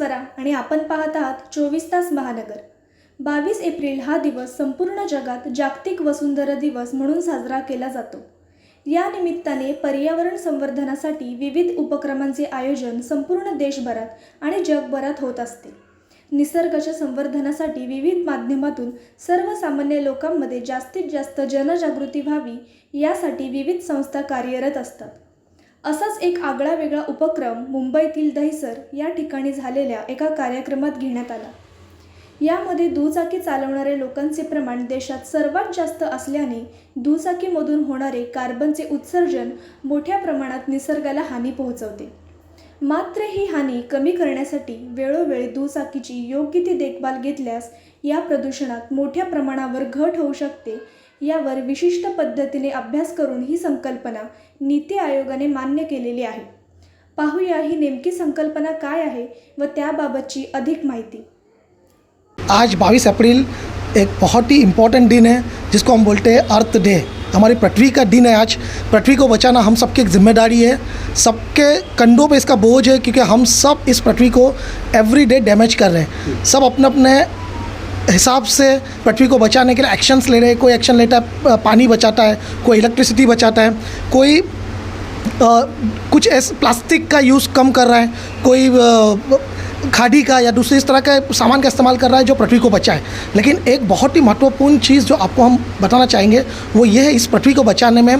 स्वरा आणि आपण पाहत आहात चोवीस तास महानगर. बावीस एप्रिल हा दिवस संपूर्ण जगात जागतिक वसुंधरा दिवस म्हणून साजरा केला जातो. या निमित्ताने पर्यावरण संवर्धनासाठी विविध उपक्रमांचे आयोजन संपूर्ण देशभरात आणि जगभरात होत असते. निसर्गाच्या संवर्धनासाठी विविध माध्यमातून सर्वसामान्य लोकांमध्ये जास्तीत जास्त जनजागृती व्हावी यासाठी विविध संस्था कार्यरत असतात. असाच एक आगळा वेगळा उपक्रम मुंबईतील दहिसर या ठिकाणी झालेल्या एका कार्यक्रमात घेण्यात आला. यामध्ये दुचाकी चालवणारे लोकांचे प्रमाण देशात सर्वात जास्त असल्याने दुचाकीमधून होणारे कार्बनचे उत्सर्जन मोठ्या प्रमाणात निसर्गाला हानी पोहोचवते. मात्र ही हानी कमी करण्यासाठी वेळोवेळी दुचाकीची योग्य ती देखभाल घेतल्यास या प्रदूषणात मोठ्या प्रमाणावर घट होऊ शकते यावर विशिष्ट पद्धतीने अभ्यास करून ही संकल्पना नीती आयोगाने मान्य केलेली आहे. पाहूया ही नेमकी संकल्पना काय आहे व त्याबाबतची अधिक माहिती. आज 22 अप्रैल एक बहुत ही इम्पोर्टेंट दिन है, जिसको हम बोलते हैं अर्थ डे। हमारी पृथ्वी का दिन है आज। पृथ्वी को बचाना हम सबकी एक ज़िम्मेदारी है। सबके कंधों पे इसका बोझ है, क्योंकि हम सब इस पृथ्वी को एवरी डे डैमेज कर रहे हैं। सब अपने अपने हिसाब से पृथ्वी को बचाने के लिए एक्शंस ले रहे हैं। कोई एक्शन लेता है पानी बचाता है कोई इलेक्ट्रिसिटी बचाता है कोई अ, कुछ ऐसे प्लास्टिक का यूज़ कम कर रहा है कोई अ, खादी का या दूसरे इस तरह के सामान का इस्तेमाल कर रहा है जो पृथ्वी को बचाए। लेकिन एक बहुत ही महत्वपूर्ण चीज़ जो आपको हम बताना चाहेंगे वो ये है इस पृथ्वी को बचाने में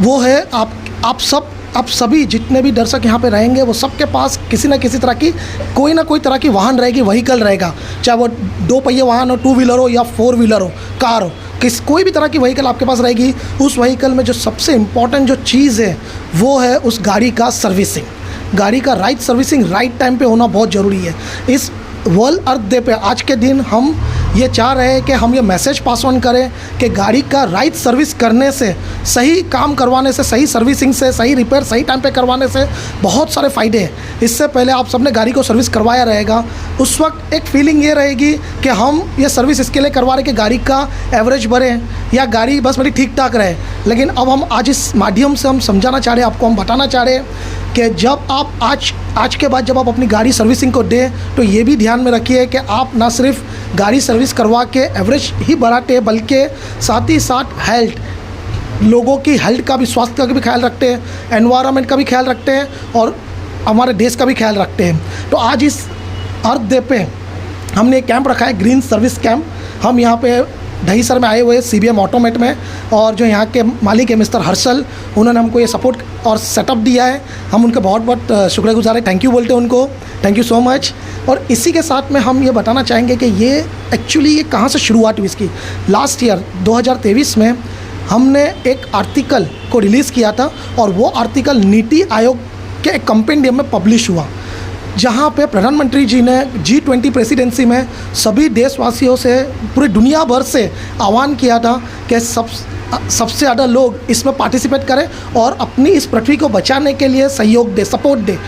वो है आप आप सब आप सभी जितने भी दर्शक यहाँ पे रहेंगे, वो सबके पास किसी न किसी तरह की, कोई ना कोई तरह की वाहन रहेगी वहीकल रहेगा। चाहे वो दो पहिए वाहन हो टू व्हीलर हो या फोर व्हीलर हो कार हो, किस, कोई भी तरह की वहीकल आपके पास रहेगी, उस वहीकल में जो सबसे इंपॉर्टेंट जो चीज़ है, वो है उस गाड़ी का सर्विसिंग गाड़ी का राइट सर्विसिंग राइट टाइम पे होना बहुत ज़रूरी है। इस वर्ल्ड अर्थ डे पे आज के दिन हम ये चाह रहे हैं कि हम ये मैसेज पास ऑन करें कि गाड़ी का राइट सर्विस करने से, सही काम करवाने से, सही सर्विसिंग से, सही रिपेयर सही टाइम पे करवाने से बहुत सारे फ़ायदे हैं। इससे पहले आप सबने गाड़ी को सर्विस करवाया रहेगा। उस वक्त एक फीलिंग ये रहेगी कि हम ये सर्विस इसके लिए करवा रहे कि गाड़ी का एवरेज बढ़े या गाड़ी बस मेरी ठीक ठाक रहे। लेकिन अब हम आज इस माध्यम से हम समझाना चाह रहे हैं, आपको हम बताना चाह रहे हैं कि जब आप आज आज के बाद जब आप अपनी गाड़ी सर्विसिंग को दें तो ये भी ध्यान में रखिए कि आप ना सिर्फ़ गाड़ी सर्विस करवा के एवरेज ही बढ़ाते हैं, बल्कि साथ ही साथ हेल्थ, लोगों की हेल्थ का भी, स्वास्थ्य का भी ख्याल रखते हैं एनवायरनमेंट का भी ख्याल रखते हैं और हमारे देश का भी ख्याल रखते हैं। तो आज इस अर्थ डे पे हमने एक कैंप रखा है ग्रीन सर्विस कैंप हम यहाँ पे दहीसर में आए हुए सी बी एम ऑटोमेट में और जो यहाँ के मालिक है मिस्टर हर्षल, उन्होंने हमको ये सपोर्ट और सेटअप दिया है। हम उनके बहुत बहुत शुक्रगुजार हैं। थैंक यू बोलते हैं उनको। थैंक यू सो मच और इसी के साथ में हम ये बताना चाहेंगे कि ये एक्चुअली ये कहाँ से शुरुआत हुई इसकी? लास्ट ईयर 2023 में हमने एक आर्टिकल को रिलीज़ किया था और वो आर्टिकल नीति आयोग के एक कंपेंडियम में पब्लिश हुआ। जहाँ पे प्रधानमंत्री जी ने जी ट्वेंटी प्रेसिडेंसी में सभी देशवासियों से, पूरी दुनिया भर से आह्वान किया था कि सब, सबसे ज़्यादा लोग इसमें पार्टिसिपेट करें और अपनी इस पृथ्वी को बचाने के लिए सहयोग दे सपोर्ट दे।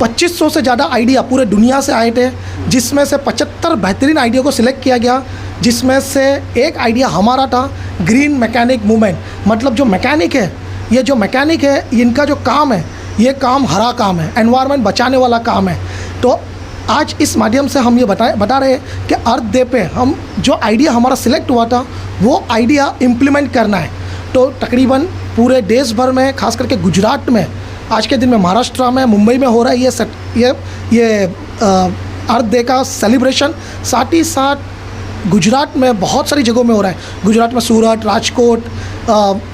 2500 से ज़्यादा आइडिया पूरे दुनिया से आए थे, जिसमें से 75 बेहतरीन आइडिया को सिलेक्ट किया गया, जिसमें से एक आइडिया हमारा था ग्रीन मैकेनिक मूवमेंट मतलब जो मैकेनिक है, ये जो मैकेनिक है, इनका जो काम है ये काम हरा काम है एनवायरनमेंट बचाने वाला काम है। तो आज इस माध्यम से हम ये बताए, बता रहे हैं कि अर्थ डे पे हम, जो आइडिया हमारा सिलेक्ट हुआ था, वो आइडिया इम्प्लीमेंट करना है। तो तकरीबन पूरे देश भर में, खास करके गुजरात में, आज के दिन में महाराष्ट्र में, मुंबई में हो रहा है ये set- ये ये अर्थ डे का सेलिब्रेशन साथ ही साथ गुजरात में बहुत सारी जगहों में हो रहा है। गुजरात में सूरत, राजकोट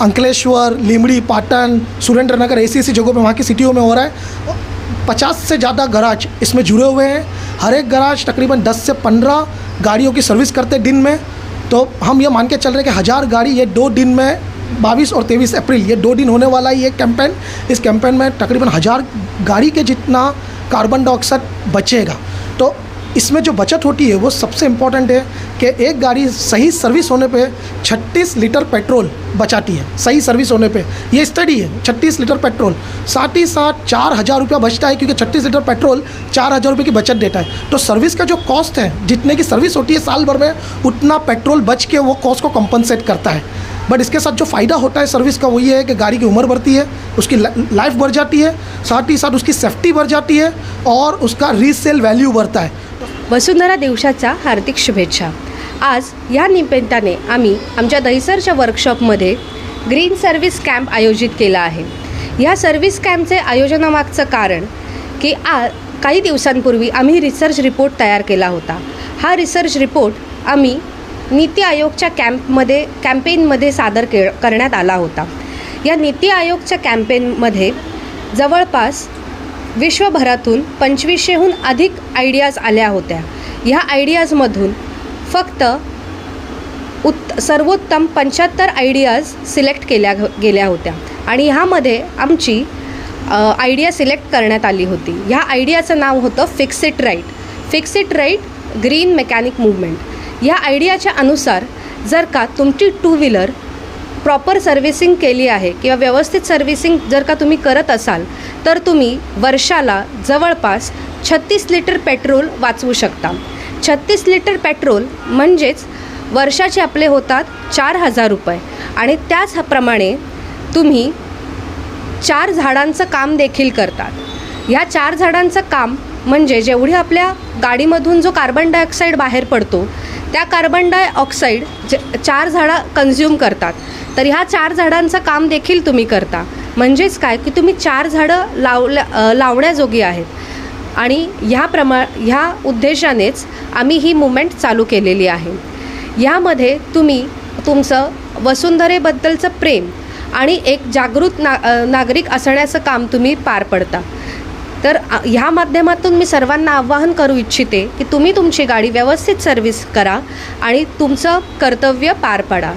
अंकलेश्वर, लीमड़ी, पाटन, सुरेंद्र नगर, ऐसी ऐसी जगहों में वहाँ की सिटियों में हो रहा है। पचास से ज़्यादा गराज इसमें जुड़े हुए हैं। हर एक गराज तकरीबन 10 से 15 गाड़ियों की सर्विस करते दिन में। तो हम ये मान के चल रहे हैं कि हज़ार गाड़ी ये दो दिन में 22 और 23 अप्रैल, ये दो दिन होने वाला है ये कैंपेन। इस कैंपेन में तकरीबन हज़ार गाड़ी के जितना कार्बन डाइऑक्साइड बचेगा। तो इसमें जो बचत होती है, वो सबसे इंपॉर्टेंट है कि एक गाड़ी सही सर्विस होने पे 36 लीटर पेट्रोल बचाती है, सही सर्विस होने पे। ये स्टडी है 36 लीटर पेट्रोल। साथ ही साथ चार हज़ार रुपया बचता है, क्योंकि 36 लीटर पेट्रोल चार हज़ार रुपये की बचत देता है। तो सर्विस का जो कॉस्ट है, जितने की सर्विस होती है साल भर में, उतना पेट्रोल बच के वो कॉस्ट को कंपनसेट करता है। बट इसके साथ जो फ़ायदा होता है सर्विस का वो ये है कि गाड़ी की उम्र बढ़ती है, उसकी लाइफ बढ़ जाती है, साथ ही साथ उसकी सेफ्टी बढ़ जाती है और उसका रीसेल वैल्यू बढ़ता है। वसुंधरा दिवसाच्या हार्दिक शुभेच्छा. आज या निमित्ताने आम्ही आमच्या दहिसरच्या वर्कशॉपमध्ये ग्रीन सर्व्हिस कॅम्प आयोजित केला आहे. ह्या सर्व्हिस कॅम्पचे आयोजनामागचं कारण की आ काही दिवसांपूर्वी आम्ही रिसर्च रिपोर्ट तयार केला होता. हा रिसर्च रिपोर्ट आम्ही नीती आयोगच्या कॅम्पमध्ये कॅम्पेनमध्ये सादर के करण्यात आला होता. या नीती आयोगच्या कॅम्पेनमध्ये जवळपास विश्वभरातून पंचवीसशेहून अधिक आयडियाज आल्या होत्या. ह्या आयडियाजमधून फक्त उत् सर्वोत्तम पंच्याहत्तर आयडियाज सिलेक्ट केल्या गेल्या होत्या. आणि ह्यामध्ये आमची आयडिया सिलेक्ट करण्यात आली होती. ह्या आयडियाचं नाव होतं fix it right. Fix it right green mechanic movement ह्या आयडियाच्या अनुसार जर का तुमची टू व्हीलर प्रॉपर सर्व्हिसिंग केली आहे किंवा व्यवस्थित सर्व्हिसिंग जर का तुम्ही करत असाल तर तुम्ही वर्षाला जवळपास छत्तीस लिटर पेट्रोल वाचवू शकता. छत्तीस लिटर पेट्रोल म्हणजेच वर्षाचे आपले होतात चार हजार रुपये. आणि त्याचप्रमाणे तुम्ही चार झाडांचं काम देखील करतात. ह्या चार झाडांचं काम म्हणजे जेवढी आपल्या गाडीमधून जो कार्बन डायऑक्साईड बाहेर पडतो त्या कार्बन डायऑक्साईड जे चार झाडं कन्झ्युम करतात. तर ह्या चार झाडांचं काम देखील तुम्ही करता. म्हणजेच काय? की तुम्ही चार झाडं लावल्या लावण्याजोगी आहेत. आणि ह्या प्रमा ह्या उद्देशानेच आम्ही ही मुवमेंट चालू केलेली आहे. यामध्ये तुम्ही तुमचं वसुंधरेबद्दलचं प्रेम आणि एक जागृत ना नागरिक असण्याचं काम तुम्ही पार पडता. तर ह्या माध्यमातून मी सर्वांना आवाहन करू इच्छिते की तुम्ही तुमची गाडी व्यवस्थित सर्व्हिस करा आणि तुमचं कर्तव्य पार पाडा.